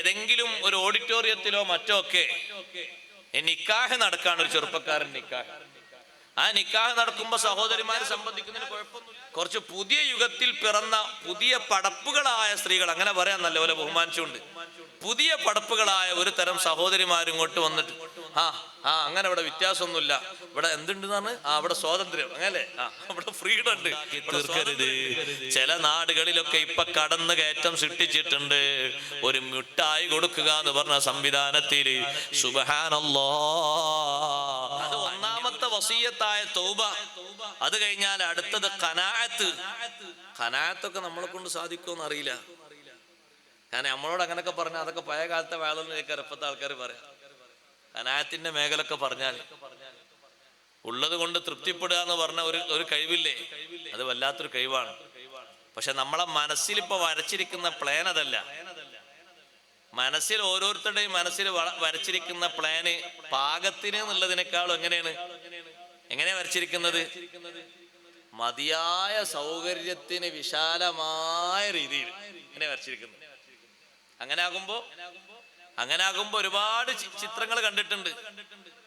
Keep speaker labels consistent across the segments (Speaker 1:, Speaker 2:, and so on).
Speaker 1: ഏതെങ്കിലും ഒരു ഓഡിറ്റോറിയത്തിലോ മറ്റോ ഒക്കെ നിക്കാഹ് നടക്കാണ് ഒരു ചെറുപ്പക്കാരൻ നിക്കാഹ്. ആ നിക്കാഹ് നടക്കുമ്പോൾ സഹോദരിമാരെ സംബന്ധിക്കുന്നതിന് കുഴപ്പമൊന്നുമില്ല. കുറച്ച് പുതിയ യുഗത്തിൽ പിറന്ന പുതിയ പടപ്പുകളായ സ്ത്രീകൾ അങ്ങനെ പറയാൻ നല്ലപോലെ ബഹുമാനിച്ചുകൊണ്ട്. പുതിയ പടപ്പുകളായ ഒരു തരം സഹോദരിമാരും ഇങ്ങോട്ട് വന്നിട്ട് ആ ആ അങ്ങനെ ഇവിടെ വ്യത്യാസമൊന്നുമില്ല. ഇവിടെ എന്തുണ്ടെന്നാണ്? ആ അവിടെ സ്വാതന്ത്ര്യം. അങ്ങനെ അവിടെ ഫ്രീഡം ഉണ്ട്. തീർക്കരുത്. ചില നാടുകളിലൊക്കെ ഇപ്പൊ കടന്നു കയറ്റം സൃഷ്ടിച്ചിട്ടുണ്ട്. ഒരു മിഠായി കൊടുക്കുക എന്ന് പറഞ്ഞ സംവിധാനത്തിൽ സുബഹാനല്ലോ വസീയത്തായ തൗബ. അത് കഴിഞ്ഞാൽ അടുത്തത് കനായത്ത് കനായത്തൊക്കെ നമ്മളെ കൊണ്ട് സാധിക്കുമെന്ന് അറിയില്ല കാരണം നമ്മളോട് അങ്ങനൊക്കെ പറഞ്ഞാൽ അതൊക്കെ പഴയ കാലത്തെ വേളൊന്നും കേൾക്കാറ് ആൾക്കാർ പറയാം. കനായത്തിന്റെ മേഖലൊക്കെ പറഞ്ഞാൽ. ഉള്ളത് കൊണ്ട് തൃപ്തിപ്പെടുക എന്ന് പറഞ്ഞ ഒരു ഒരു കഴിവില്ലേ? അത് വല്ലാത്തൊരു കഴിവാണ്. പക്ഷെ നമ്മളെ മനസ്സിൽ ഇപ്പൊ വരച്ചിരിക്കുന്ന പ്ലാൻ അതല്ല. മനസ്സിൽ ഓരോരുത്തരുടെയും മനസ്സിൽ വരച്ചിരിക്കുന്ന പ്ലാന് പാകത്തിന് എന്നുള്ളതിനേക്കാളും എങ്ങനെയാണ്? എങ്ങനെയാ വരച്ചിരിക്കുന്നത്? മതിയായ സൗകര്യത്തിന് വിശാലമായ രീതിയിൽ. എങ്ങനെ വരച്ചിരിക്കുന്നു. അങ്ങനെ ആകുമ്പോ അങ്ങനെ ആകുമ്പോ ഒരുപാട് ചിത്രങ്ങൾ കണ്ടിട്ടുണ്ട്.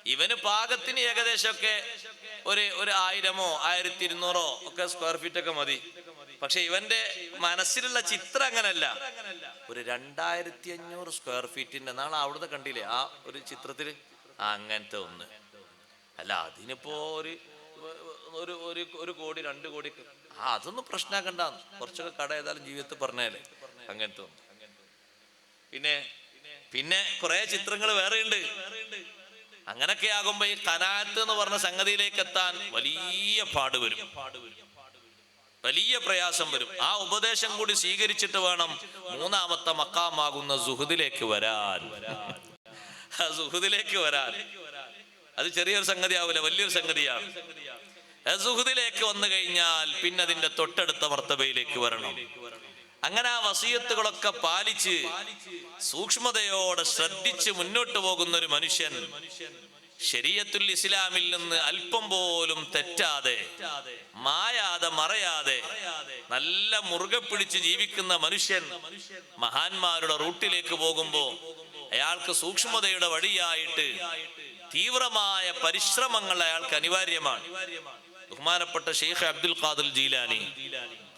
Speaker 1: ഇവന് പാകത്തിന് ഏകദേശമൊക്കെ ഒരു ഒരു ആയിരമോ ആയിരത്തി ഇരുന്നൂറോ ഒക്കെ സ്ക്വയർ ഫീറ്റ് ഒക്കെ മതി. പക്ഷെ ഇവന്റെ മനസ്സിലുള്ള ചിത്രം അങ്ങനല്ല. ഒരു രണ്ടായിരത്തി അഞ്ഞൂറ് സ്ക്വയർ ഫീറ്റിന്റെ നാളെ അവിടുന്ന് കണ്ടില്ലേ ആ ഒരു ചിത്രത്തിൽ അങ്ങനത്തെ ഒന്ന്. അല്ല അതിനിപ്പോ ഒരു ഒരു ഒരു ഒരു കോടി രണ്ട് കോടി ആ അതൊന്നും പ്രശ്നമാക്കണ്ട കുറച്ചൊക്കെ കട ഏതായാലും ജീവിതത്തിൽ പറഞ്ഞാലേ. അങ്ങനത്തെ പിന്നെ പിന്നെ കുറെ ചിത്രങ്ങൾ വേറെ ഉണ്ട് അങ്ങനൊക്കെ ആകുമ്പോ ഈ കനാത്ത് എന്ന് പറഞ്ഞ സംഗതിയിലേക്ക് എത്താൻ വലിയ പാട് വരും. വലിയ പ്രയാസം വരും. ആ ഉപദേശം കൂടി സ്വീകരിച്ചിട്ട് വേണം മൂന്നാമത്തെ മക്കാമാകുന്ന സുഹൃദിലേക്ക് വരാൻ. സുഹൃദിലേക്ക് വരാൻ. അത് ചെറിയൊരു സംഗതി ആവില്ല വലിയൊരു സംഗതിയാണ് സുഹൃത്തിലേക്ക് വന്നു കഴിഞ്ഞാൽ പിന്നെ അതിന്റെ തൊട്ടടുത്ത വർത്തവയിലേക്ക് വരണം. അങ്ങനെ ആ വസീയത്തുകളൊക്കെ പാലിച്ച് സൂക്ഷ്മതയോടെ ശ്രദ്ധിച്ച് മുന്നോട്ട് പോകുന്ന ഒരു മനുഷ്യൻ ശരീഅത്തുൽ ഇസ്ലാമിൽ നിന്ന് അല്പം പോലും തെറ്റാതെ മായാതെ മറയാതെ നല്ല മുറുകെ പിടിച്ച് ജീവിക്കുന്ന മനുഷ്യൻ മഹാന്മാരുടെ റൂട്ടിലേക്ക് പോകുമ്പോൾ അയാൾക്ക് സൂക്ഷ്മതയുടെ വഴിയായിട്ട് തീവ്രമായ പരിശ്രമങ്ങൾ അയാൾക്ക് അനിവാര്യമാണ്. ബഹുമാനപ്പെട്ട ഷെയ്ഖ് അബ്ദുൽ ഖാദുൽ ജീലാനി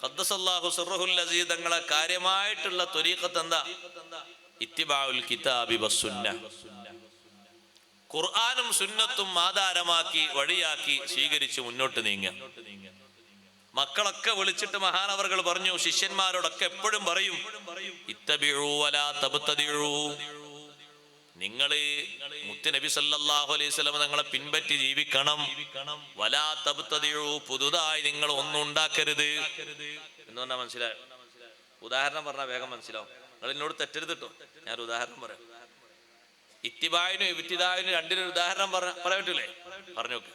Speaker 1: ഖദ്ദസല്ലാഹു തങ്ങളെ കാര്യമായിട്ടുള്ള ത്വരീഖത്ത് എന്താ? ഇത്തിബാഉൽ കിതാബി വസുന്ന ഖുർആനും സുന്നത്തും ആധാരമാക്കി വഴിയാക്കി സ്വീകരിച്ച് മുന്നോട്ട് നീങ്ങുക. മക്കളൊക്കെ വിളിച്ചിട്ട് മഹാനവറുകൾ പറഞ്ഞു ശിഷ്യന്മാരോടൊക്കെ എപ്പോഴും പറയും ഇത്തബിഴൂ വലാ തബ്തദിഴൂ നിങ്ങൾ മുത്തുനബി സല്ലല്ലാഹു അലൈഹി വസല്ലം നിങ്ങളെ പിൻപറ്റി ജീവിക്കണം. വലാ തബ്തദിഴൂ പുതുതായി നിങ്ങൾ ഒന്നും ഉണ്ടാക്കരുത്. എന്ന് പറഞ്ഞാൽ മനസ്സിലായോ? ഉദാഹരണം പറഞ്ഞാൽ വേഗം മനസ്സിലാവും. നിങ്ങൾ എന്നോട് തെറ്റരുത് കേട്ടോ ഞാൻ ഉദാഹരണം പറയാം. ഇത്തിബായനും ഇബ്തിദായനും രണ്ടിനും ഉദാഹരണം പറ പറയാൻ പറ്റൂലേ? പറഞ്ഞു നോക്ക്.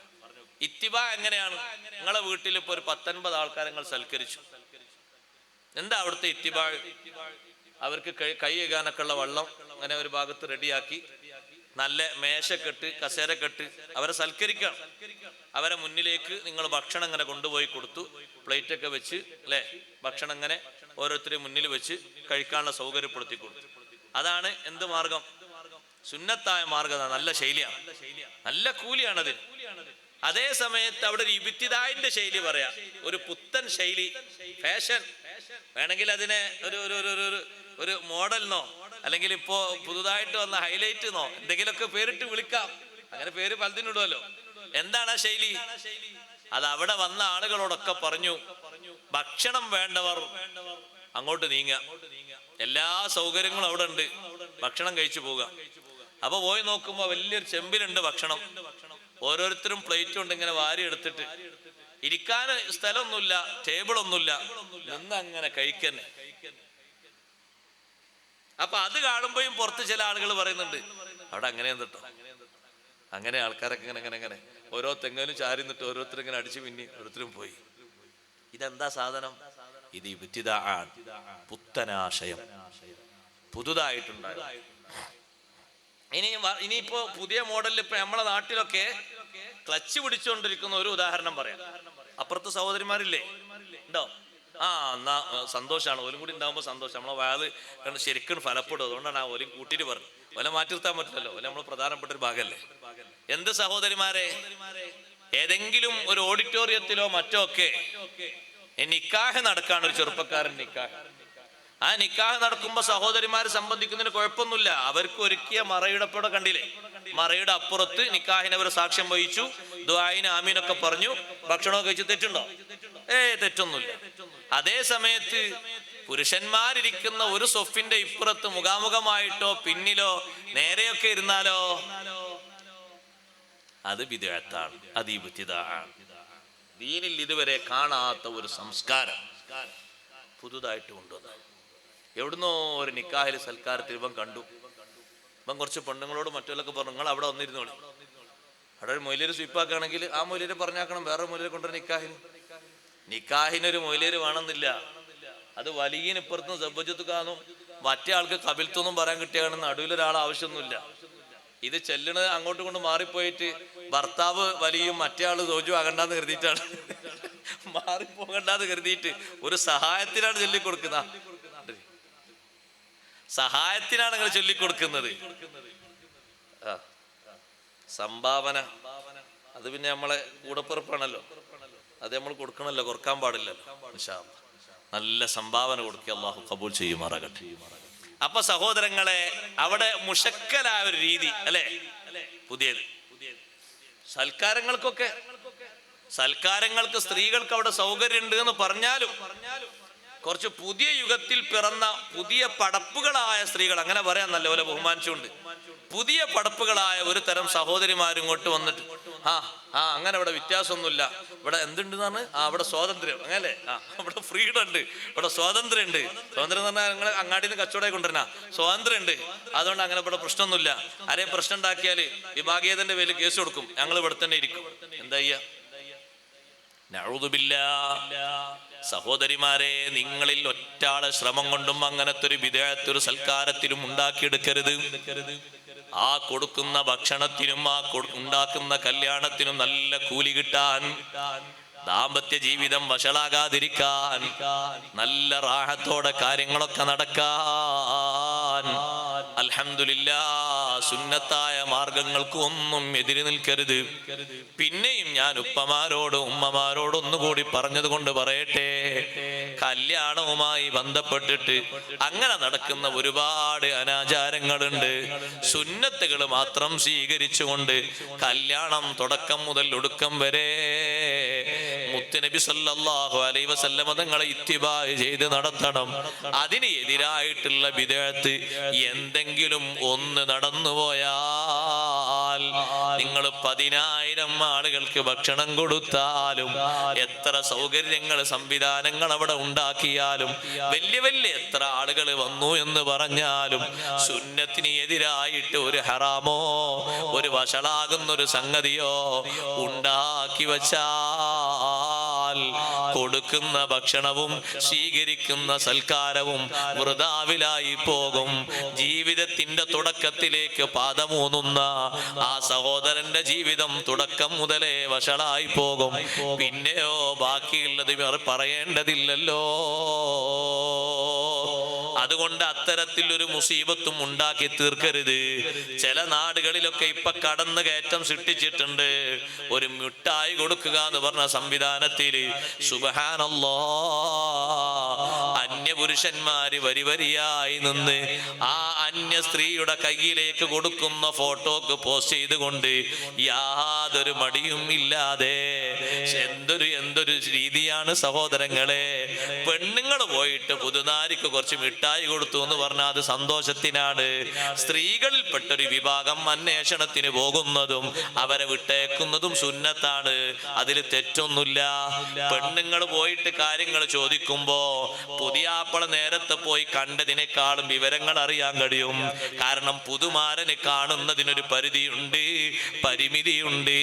Speaker 1: ഇത്തിബാ എങ്ങനെയാണ്? നിങ്ങളെ വീട്ടിൽ ഇപ്പൊ ഒരു പത്തൊൻപത് ആൾക്കാരെ നിങ്ങൾ സൽക്കരിച്ചു. എന്താ അവിടുത്തെ ഇത്തിബാ അവർക്ക് കൈ കൈ കഴുകാനൊക്കെ ഉള്ള വെള്ളം അങ്ങനെ ഒരു ഭാഗത്ത് റെഡിയാക്കി നല്ല മേശക്കെട്ട് കസേരക്കെട്ട് അവരെ സൽക്കരിക്കണം. അവരെ മുന്നിലേക്ക് നിങ്ങൾ ഭക്ഷണം ഇങ്ങനെ കൊണ്ടുപോയി കൊടുത്തു പ്ലേറ്റ് ഒക്കെ വെച്ച് അല്ലേ? ഭക്ഷണം ഇങ്ങനെ ഓരോരുത്തരെയും മുന്നിൽ വെച്ച് കഴിക്കാനുള്ള സൗകര്യപ്പെടുത്തി കൊടുത്തു. അതാണ് എന്ത് മാർഗം? സുന്നത്തായ മാർഗം നല്ല ശൈലിയാണ്. നല്ല കൂലിയാണത് അതേ സമയത്ത് അവിടെ ഒരു ഇബിത്തിദായിന്റെ ശൈലി പറയാം. ഒരു പുത്തൻ ശൈലി ഫാഷൻ. വേണമെങ്കിൽ അതിനെ ഒരു ഒരു ഒരു ഒരു മോഡലിനോ അല്ലെങ്കിൽ ഇപ്പോ പുതുതായിട്ട് വന്ന ഹൈലൈറ്റ് എന്നോ എന്തെങ്കിലുമൊക്കെ പേരിട്ട് വിളിക്കാം. അങ്ങനെ പേര് പലതിനിടുമല്ലോ എന്താണ് ആ ശൈലി? അത് അവിടെ വന്ന ആളുകളോടൊക്കെ പറഞ്ഞു ഭക്ഷണം വേണ്ടവർ അങ്ങോട്ട് നീങ്ങ എല്ലാ സൗകര്യങ്ങളും അവിടെ ഉണ്ട്. ഭക്ഷണം കഴിച്ചു പോവുക. അപ്പൊ പോയി നോക്കുമ്പോ വലിയൊരു ചെമ്പിലുണ്ട് ഭക്ഷണം. ഓരോരുത്തരും പ്ലേറ്റ് കൊണ്ട് ഇങ്ങനെ വാരി എടുത്തിട്ട്. ഇരിക്കാൻ സ്ഥലമൊന്നുമില്ല ടേബിൾ ഒന്നുമില്ല നിന്ന് അങ്ങനെ കഴിക്കന്നെ. അപ്പൊ അത് കാണുമ്പോഴും പുറത്ത് ചില ആളുകൾ പറയുന്നുണ്ട് അവിടെ അങ്ങനെ കേട്ടോ അങ്ങനെ ആൾക്കാരൊക്കെ ഇങ്ങനെ അങ്ങനെ അങ്ങനെ ഓരോ തെങ്ങലും ചാരി നിന്നിട്ട് ഓരോരുത്തർ ഇങ്ങനെ അടിച്ചു പിന്നി ഓരോരുത്തരും പോയി. ഇതെന്താ സാധനം? ഇത് വിദ്യുത പുത്തനാശയം. പുതുതായിട്ടുണ്ടായ ഇനി ഇനിയിപ്പോ പുതിയ മോഡലിൽ ഇപ്പൊ നമ്മളെ നാട്ടിലൊക്കെ ക്ലച്ച് പിടിച്ചുകൊണ്ടിരിക്കുന്ന ഒരു ഉദാഹരണം പറയാം. അപ്പുറത്ത് സഹോദരിമാരില്ലേ? ഉണ്ടോ? ആ എന്നാ സന്തോഷമാണ് ഓലും കൂടി ഉണ്ടാകുമ്പോൾ സന്തോഷം. നമ്മളെ വയത് ശരിക്കും ഫലപ്പെടും. അതുകൊണ്ടാണ് ആ ഓലും കൂട്ടിയിട്ട് പറഞ്ഞു ഓല മാറ്റി നിർത്താൻ പറ്റില്ലല്ലോ. ഓല നമ്മൾ പ്രധാനപ്പെട്ട ഒരു ഭാഗമല്ലേ എന്ത് സഹോദരിമാരെ? ഏതെങ്കിലും ഒരു ഓഡിറ്റോറിയത്തിലോ മറ്റോ ഒക്കെ നിക്കാഹ് നടക്കാണ് ഒരു ചെറുപ്പക്കാരൻ നിക്കാഹ്. ആ നിക്കാഹ് നടക്കുമ്പോ സഹോദരിമാരെ സംബന്ധിക്കുന്നതിന് കുഴപ്പമൊന്നുമില്ല. അവർക്ക് ഒരുക്കിയ മറയുടെ പട കണ്ടില്ലേ? മറയുടെ അപ്പുറത്ത് നിക്കാഹിനെ അവർ സാക്ഷ്യം വഹിച്ചു. ദ്വായിന് ആമീനൊക്കെ പറഞ്ഞു. ഭക്ഷണമൊക്കെ കഴിച്ച് തെറ്റുണ്ടോ? ഏ തെറ്റൊന്നുമില്ല. അതേ സമയത്ത് പുരുഷന്മാരിരിക്കുന്ന ഒരു സൊഫിന്റെ ഇപ്പുറത്ത് മുഖാമുഖമായിട്ടോ പിന്നിലോ നേരെയൊക്കെ ഇരുന്നാലോ? അത് വിദേഹത്താണ് അത് ഈ ബുദ്ധിതാണ് ദീനിൽ ഇതുവരെ കാണാത്ത ഒരു സംസ്കാരം പുതുതായിട്ട് കൊണ്ടുവന്നു എവിടുന്നോ ഒരു നിക്കാഹിൽ സൽക്കാരത്തിൽ ഇവൻ കണ്ടു. ഇവൻ കുറച്ച് പെണ്ണുങ്ങളോട് മറ്റുള്ളൊക്കെ പറഞ്ഞു നിങ്ങൾ അവിടെ വന്നിരുന്നോളൂ. അവിടെ ഒരു മൊയിലേര് സ്വീപ്പാക്കുകയാണെങ്കിൽ ആ മൊയിലേര് പറഞ്ഞാക്കണം വേറെ മൊയിലേര് കൊണ്ടുവരുന്ന നിക്കാഹിന്. നിക്കാഹിനൊരു മൊയിലേര് വേണമെന്നില്ല. അത് വലിയ ഇപ്പുറത്തും സബ്ബജത്ത് കാണും. മറ്റേ ആൾക്ക് കപിൽത്തൊന്നും പറയാൻ കിട്ടിയാണ് നടുവിലൊരാൾ ആവശ്യമൊന്നുമില്ല. ഇത് ചെല്ലണത് അങ്ങോട്ടും കൊണ്ട് മാറിപ്പോയിട്ട് ഭർത്താവ് വലിയും മറ്റേ ആൾ തോജു ആകണ്ടെന്ന് കരുതിയിട്ടാണ്. മാറിപ്പോകണ്ടെന്ന് കരുതിയിട്ട് ഒരു സഹായത്തിനാണ് ചൊല്ലിക്കൊടുക്കുന്ന. സഹായത്തിനാണ് നിങ്ങൾ ചൊല്ലിക്കൊടുക്കുന്നത്. സംഭാവന. അത് പിന്നെ നമ്മളെ കൂടപ്പിറപ്പാണല്ലോ. അത് നമ്മൾ കൊടുക്കണമല്ലോ കൊടുക്കാൻ പാടില്ലല്ലോ. നല്ല സംഭാവന കൊടുക്കുക അള്ളാഹു കബൂൽ ചെയ്യുമാറാകട്ടെ. അപ്പൊ സഹോദരങ്ങളെ അവിടെ മുഷക്കലായ ഒരു രീതി അല്ലെ? പുതിയത്. സൽക്കാരങ്ങൾക്കൊക്കെ. സൽക്കാരങ്ങൾക്ക് സ്ത്രീകൾക്ക് അവിടെ സൗകര്യമുണ്ട് എന്ന് പറഞ്ഞാലും കുറച്ച് പുതിയ യുഗത്തിൽ പിറന്ന പുതിയ പടപ്പുകളായ സ്ത്രീകൾ അങ്ങനെ പറയാൻ നല്ലപോലെ ബഹുമാനിച്ചുകൊണ്ട് പുതിയ പടപ്പുകളായ ഒരു തരം സഹോദരിമാരും ഇങ്ങോട്ട് വന്നിട്ട് ആ ആ അങ്ങനെ ഇവിടെ വ്യത്യാസമൊന്നുമില്ല. ഇവിടെ എന്തുണ്ടെന്നാണ്? ആ അവിടെ സ്വാതന്ത്ര്യം. അങ്ങനല്ലേ? ആ ഇവിടെ ഫ്രീഡം ഉണ്ട്. ഇവിടെ സ്വാതന്ത്ര്യം ഉണ്ട്. സ്വാതന്ത്ര്യം എന്ന് പറഞ്ഞാൽ നിങ്ങൾ അങ്ങാടിയിൽ നിന്ന് കച്ചവടമായി കൊണ്ടുവരണ സ്വാതന്ത്ര്യം ഉണ്ട്. അതുകൊണ്ട് അങ്ങനെ ഇവിടെ പ്രശ്നമൊന്നുമില്ല. ആരെയും പ്രശ്നം ഉണ്ടാക്കിയാൽ വിഭാഗീയതന്റെ പേരിൽ കേസ് കൊടുക്കും. ഞങ്ങൾ ഇവിടെ തന്നെ ഇരിക്കും. എന്താ. സഹോദരിമാരെ നിങ്ങളിൽ ഒറ്റാളെ ശ്രമം കൊണ്ടും അങ്ങനത്തെ ഒരു വിദേഹത്തൊരു സൽക്കാരത്തിലും ഉണ്ടാക്കിയെടുക്കരുത്. ആ കൊടുക്കുന്ന ഭക്ഷണത്തിനും ആ ഉണ്ടാക്കുന്ന കല്യാണത്തിനും നല്ല കൂലി കിട്ടാൻ ദാമ്പത്യ ജീവിതം വഷളാകാതിരിക്കാൻ നല്ല റാഹത്തോടെ കാര്യങ്ങളൊക്കെ നടക്കാൻ. അൽഹംദുലില്ലാ സുന്നത്തായ മാർഗങ്ങൾക്ക് ഒന്നും എതിര് നിൽക്കരുത്. പിന്നെയും ഞാൻ ഉപ്പമാരോടും ഉമ്മമാരോടും ഒന്നുകൂടി പറഞ്ഞതുകൊണ്ട് പറയട്ടെ. കല്യാണവുമായി ബന്ധപ്പെട്ടിട്ട് അങ്ങനെ നടക്കുന്ന ഒരുപാട് അനാചാരങ്ങളുണ്ട്. സുന്നത്തുകൾ മാത്രം സ്വീകരിച്ചുകൊണ്ട് കല്യാണം തുടക്കം മുതൽ ഒടുക്കം വരെ മുത്തുനബി സല്ലാഹു അലൈ വസല്ലമ തങ്ങളെ ഇത്തിബായ് ചെയ്ത് നടത്തണം. അതിന് എതിരായിട്ടുള്ള വിദേഹത്ത് എന്തെങ്കിലും ഒന്ന് നടന്നു പോയാൽ നിങ്ങൾ പതിനായിരം ആളുകൾക്ക് ഭക്ഷണം കൊടുത്താലും എത്ര സൗകര്യങ്ങൾ സംവിധാനങ്ങൾ അവിടെ ഉണ്ടാക്കിയാലും വലിയ വലിയ എത്ര ആളുകൾ വന്നു എന്ന് പറഞ്ഞാലും സുന്നത്തിന് എതിരായിട്ട് ഒരു ഹറാമോ ഒരു വഷളാകുന്ന ഒരു സംഗതിയോ ഉണ്ടാക്കി വച്ചാൽ കൊടുക്കുന്ന ഭക്ഷണവും സ്വീകരിക്കുന്ന സൽക്കാരവും വൃതാവിലായി പോകും. ജീവിതത്തിന്റെ തുടക്കത്തിലേക്ക് പാദമൂന്നുന്ന ആ സഹോദരന്റെ ജീവിതം തുടക്കം മുതലേ വഷളായി പോകും. പിന്നെയോ ബാക്കിയുള്ളത് പറയേണ്ടതില്ലല്ലോ. അതുകൊണ്ട് അത്തരത്തിൽ ഒരു മുസീബത്തും ഉണ്ടാക്കി തീർക്കരുത്. ചില നാടുകളിലൊക്കെ ഇപ്പൊ കടന്നു കയറ്റം സൃഷ്ടിച്ചിട്ടുണ്ട്. ഒരു മിഠായി കൊടുക്കുക എന്ന് പറഞ്ഞ സംവിധാനത്തിൽ സുബഹാനല്ലോ. അന്യപുരുഷന്മാര് വരിവരിയായി നിന്ന് ആ അന്യ സ്ത്രീയുടെ കയ്യിലേക്ക് കൊടുക്കുന്ന ഫോട്ടോക്ക് പോസ്റ്റ് ചെയ്തുകൊണ്ട് യാതൊരു മടിയും ഇല്ലാതെ എന്തൊരു എന്തൊരു രീതിയാണ് സഹോദരങ്ങളെ. പെണ്ണുങ്ങൾ പോയിട്ട് പുതുനാരിക്ക് കുറച്ച് മിഠായി കൊടുത്തു എന്ന് പറഞ്ഞാൽ അത് സന്തോഷത്തിനാണ്. സ്ത്രീകളിൽപ്പെട്ട ഒരു വിഭാഗം അന്വേഷണത്തിന് പോകുന്നതും അവരെ വിട്ടേക്കുന്നതും സുന്നത്താണ്. അതിൽ തെറ്റൊന്നുമില്ല. പെണ്ണുങ്ങൾ പോയിട്ട് കാര്യങ്ങൾ ചോദിക്കുമ്പോ പുതിയാപ്പള നേരത്തെ പോയി കണ്ടതിനേക്കാളും വിവരങ്ങൾ അറിയാൻ കഴിയും. കാരണം പുതുമാരനെ കാണുന്നതിനൊരു പരിധിയുണ്ട് പരിമിതിയുണ്ട്.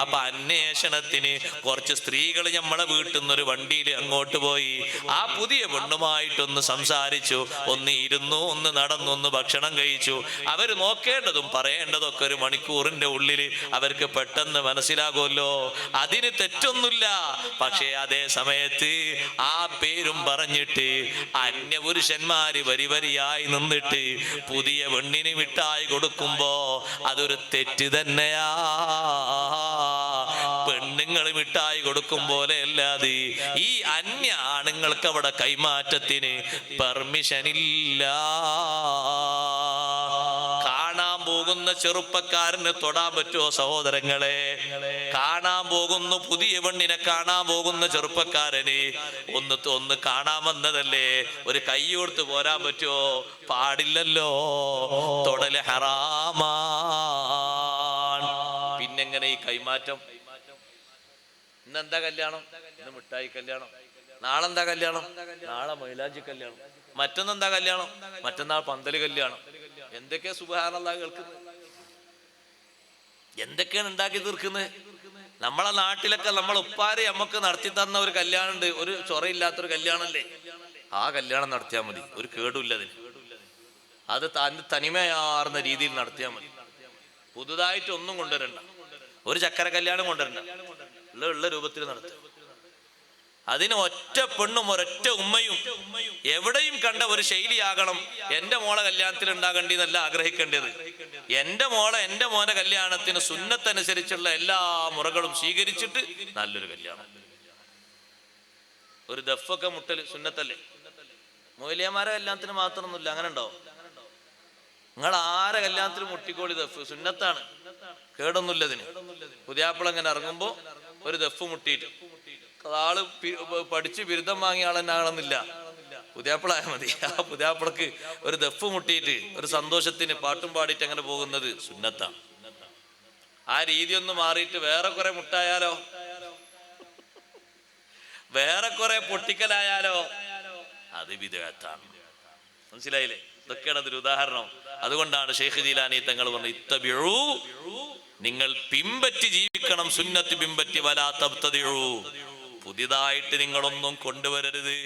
Speaker 1: അപ്പൊ അന്വേഷണത്തിന് കുറച്ച് സ്ത്രീകൾ നമ്മളെ വീട്ടിൽ നിന്നൊരു വണ്ടിയിൽ അങ്ങോട്ട് പോയി ആ പുതിയ പെണ്ണുമായിട്ടൊന്ന് സംസാരിച്ചു ഒന്ന് ഇരുന്നു ഒന്ന് നടന്നു ഒന്ന് ഭക്ഷണം കഴിച്ചു. അവർ നോക്കേണ്ടതും പറയേണ്ടതൊക്കെ ഒരു മണിക്കൂറിന്റെ ഉള്ളിൽ അവർക്ക് പെട്ടെന്ന് മനസ്സിലാകുമല്ലോ. അതിന് തെറ്റൊന്നുമില്ല. പക്ഷേ അതേ സമയത്ത് ആ പേരും പറഞ്ഞിട്ട് അന്യപുരുഷന്മാര് വരി വരിയായി നിന്നിട്ട് പുതിയ പെണ്ണിന് മിഠായി കൊടുക്കുമ്പോ അതൊരു തെറ്റ് തന്നെയാ. പെണ്ണുങ്ങൾ മിഠായി കൊടുക്കും പോലെ അല്ലാതെ ഈ അന്യ ആണുങ്ങൾക്ക് അവിടെ കൈമാറ്റത്തിന് പെർമിഷൻ ഇല്ല. കാണാൻ പോകുന്ന ചെറുപ്പക്കാരന് തൊടാൻ പറ്റുമോ സഹോദരങ്ങളെ? കാണാൻ പോകുന്നു പുതിയ പെണ്ണിനെ കാണാൻ പോകുന്ന ചെറുപ്പക്കാരന് ഒന്ന് ഒന്ന് ഒന്ന് കാണാമെന്നതല്ലേ ഒരു കൈ കൊടുത്ത് പോരാൻ പറ്റുമോ? പാടില്ലല്ലോ. തൊടൽ ഹറാമാ പിന്നെങ്ങനെ ഈ കൈമാറ്റം? ഇന്നെന്താ കല്യാണം? ഇന്ന് മിഠായി കല്യാണം. നാളെ എന്താ കല്യാണം? നാളെ മൈലാഞ്ചി കല്യാണം. മറ്റന്നെന്താ കല്യാണം? മറ്റന്നാൾ പന്തൽ കല്യാണം. എന്തൊക്കെയാ സുബഹാനല്ലാ കേൾക്കുന്നത് എന്തൊക്കെയാണ് ഉണ്ടാക്കി തീർക്കുന്നത് നമ്മളെ നാട്ടിലൊക്കെ നമ്മൾ ഉപ്പാര് നമുക്ക് നടത്തി തന്ന ഒരു കല്യാണം ഉണ്ട് ഒരു ചൊറയില്ലാത്തൊരു കല്യാണല്ലേ? ആ കല്യാണം നടത്തിയാൽ മതി. ഒരു കേടുമില്ല അതിന്. അത് തനിമയാർന്ന രീതിയിൽ നടത്തിയാൽ മതി. പുതുതായിട്ട് ഒന്നും കൊണ്ടുവരണ്ട. ഒരു ചക്കര കല്യാണം കൊണ്ടുവരണം. ഉള്ള ഉള്ള രൂപത്തിൽ നടത്തും. അതിന് ഒറ്റ പെണ്ണും ഒരൊറ്റ ഉമ്മയും എവിടെയും കണ്ട ഒരു ശൈലിയാകണം എന്റെ മോളെ കല്യാണത്തിൽ ഉണ്ടാകേണ്ടതെന്നല്ല ആഗ്രഹിക്കേണ്ടത്. എന്റെ മോളെ എന്റെ മോനെ കല്യാണത്തിന് സുന്നത്തനുസരിച്ചുള്ള എല്ലാ മുറകളും സ്വീകരിച്ചിട്ട് നല്ലൊരു കല്യാണം. ഒരു ദഫൊക്കെ മുട്ടൽ സുന്നത്തല്ലേ? മൊയിലിയന്മാരെ കല്യാണത്തിന് മാത്രമൊന്നുമില്ല അങ്ങനെ ഉണ്ടോ നിങ്ങൾ ആരെ കല്യാണത്തിന് മുട്ടിക്കോളി ദഫ്? സുന്നത്താണ്. കേടൊന്നുമില്ല ഇതിന് പുതിയാപ്പിള അങ്ങനെ ഇറങ്ങുമ്പോ ഒരു ദഫ് മുട്ടിയിട്ട്. ആൾ പഠിച്ച് ബിരുദം വാങ്ങിയ ആളെന്നാകണമെന്നില്ല പുതിയാപ്പിളായ മതി. ആ പുതിയാപ്പിളക്ക് ഒരു ദഫ് മുട്ടിയിട്ട് ഒരു സന്തോഷത്തിന് പാട്ടും പാടിയിട്ട് അങ്ങനെ പോകുന്നത് സുന്നത്താണ് ആ രീതി ഒന്ന് മാറിയിട്ട് വേറെ കുറെ മുട്ടായാലോ? വേറെ കുറെ പൊട്ടിക്കലായാലോ? അത് വിദേഹത്താണ്. മനസ്സിലായില്ലേ? ഇതൊക്കെയാണ് അതിന് ഉദാഹരണം. അതുകൊണ്ടാണ് ഷെയ്ഖ് ജീലാനി തങ്ങൾ പറഞ്ഞത് ഇത്തബിഴു നിങ്ങൾ പിമ്പറ്റി ജീവിക്കണം സുന്നത്തി പിമ്പറ്റി വലാ പുതിയതായിട്ട് നിങ്ങളൊന്നും കൊണ്ടുവരരുത്.